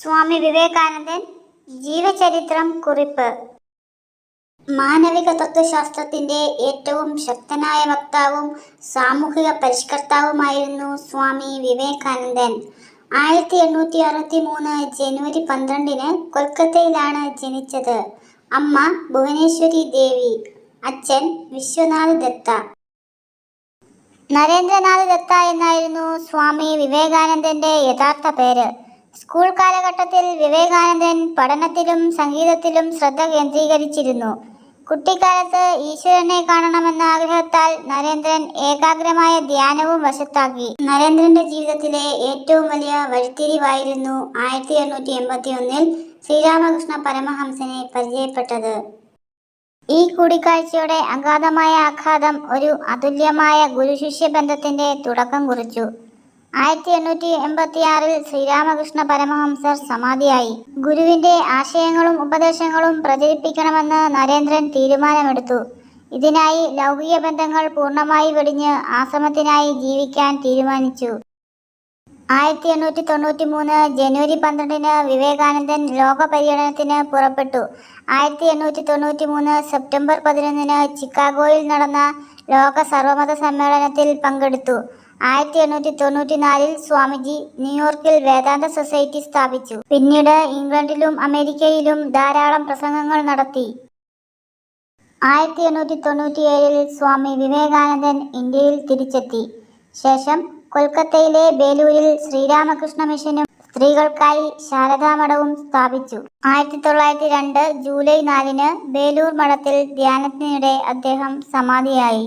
സ്വാമി വിവേകാനന്ദൻ ജീവചരിത്രം കുറിപ്പ്. മാനവിക തത്വശാസ്ത്രത്തിന്റെ ഏറ്റവും ശക്തനായ വക്താവും സാമൂഹിക പരിഷ്കർത്താവുമായിരുന്നു സ്വാമി വിവേകാനന്ദൻ. ആയിരത്തി എണ്ണൂറ്റി അറുപത്തി മൂന്ന് ജനുവരി പന്ത്രണ്ടിന് കൊൽക്കത്തയിലാണ് ജനിച്ചത്. അമ്മ ഭുവനേശ്വരി ദേവി അച്ഛൻ വിശ്വനാഥ് ദത്ത. നരേന്ദ്രനാഥ് ദത്ത എന്നായിരുന്നു സ്വാമി വിവേകാനന്ദന്റെ യഥാർത്ഥ പേര്. സ്കൂൾ കാലഘട്ടത്തിൽ വിവേകാനന്ദൻ പഠനത്തിലും സംഗീതത്തിലും ശ്രദ്ധ കേന്ദ്രീകരിച്ചിരുന്നു. കുട്ടിക്കാലത്ത് ഈശ്വരനെ കാണണമെന്ന ആഗ്രഹത്താൽ നരേന്ദ്രൻ ഏകാഗ്രമായ ധ്യാനവും വശത്താക്കി. നരേന്ദ്രന്റെ ജീവിതത്തിലെ ഏറ്റവും വലിയ വഴിത്തിരിവായിരുന്നു ആയിരത്തി എണ്ണൂറ്റി എൺപത്തി ഒന്നിൽ ശ്രീരാമകൃഷ്ണ പരമഹംസനെ പരിചയപ്പെട്ടത്. ഈ കൂടിക്കാഴ്ചയുടെ അഗാധമായ ആഘാതം ഒരു അതുല്യമായ ഗുരുശിഷ്യ ബന്ധത്തിന്റെ തുടക്കം കുറിച്ചു. ആയിരത്തി എണ്ണൂറ്റി എൺപത്തി ആറിൽ ശ്രീരാമകൃഷ്ണ പരമഹംസർ സമാധിയായി. ഗുരുവിന്റെ ആശയങ്ങളും ഉപദേശങ്ങളും പ്രചരിപ്പിക്കണമെന്ന് നരേന്ദ്രൻ തീരുമാനമെടുത്തു. ഇതിനായി ലൗകിക ബന്ധങ്ങൾ പൂർണമായി വെടിഞ്ഞ് ആശ്രമത്തിനായി ജീവിക്കാൻ തീരുമാനിച്ചു. ആയിരത്തി എണ്ണൂറ്റി തൊണ്ണൂറ്റി മൂന്ന് ജനുവരി പന്ത്രണ്ടിന് വിവേകാനന്ദൻ ലോക പര്യടനത്തിന് പുറപ്പെട്ടു. ആയിരത്തി എണ്ണൂറ്റി തൊണ്ണൂറ്റി മൂന്ന് സെപ്റ്റംബർ പതിനൊന്നിന് ചിക്കാഗോയിൽ നടന്ന ലോക സർവമത സമ്മേളനത്തിൽ പങ്കെടുത്തു. ആയിരത്തി എണ്ണൂറ്റി തൊണ്ണൂറ്റി നാലിൽ സ്വാമിജി ന്യൂയോർക്കിൽ വേദാന്ത സൊസൈറ്റി സ്ഥാപിച്ചു. പിന്നീട് ഇംഗ്ലണ്ടിലും അമേരിക്കയിലും ധാരാളം പ്രസംഗങ്ങൾ നടത്തി. ആയിരത്തി എണ്ണൂറ്റി തൊണ്ണൂറ്റിയേഴിൽ സ്വാമി വിവേകാനന്ദൻ ഇന്ത്യയിൽ തിരിച്ചെത്തി. ശേഷം കൊൽക്കത്തയിലെ ബേലൂരിൽ ശ്രീരാമകൃഷ്ണ മിഷനും സ്ത്രീകൾക്കായി ശാരദാമഠവും സ്ഥാപിച്ചു. ആയിരത്തി തൊള്ളായിരത്തി രണ്ട് ജൂലൈ നാലിന് ബേലൂർ മഠത്തിൽ ധ്യാനത്തിനിടെ അദ്ദേഹം സമാധിയായി.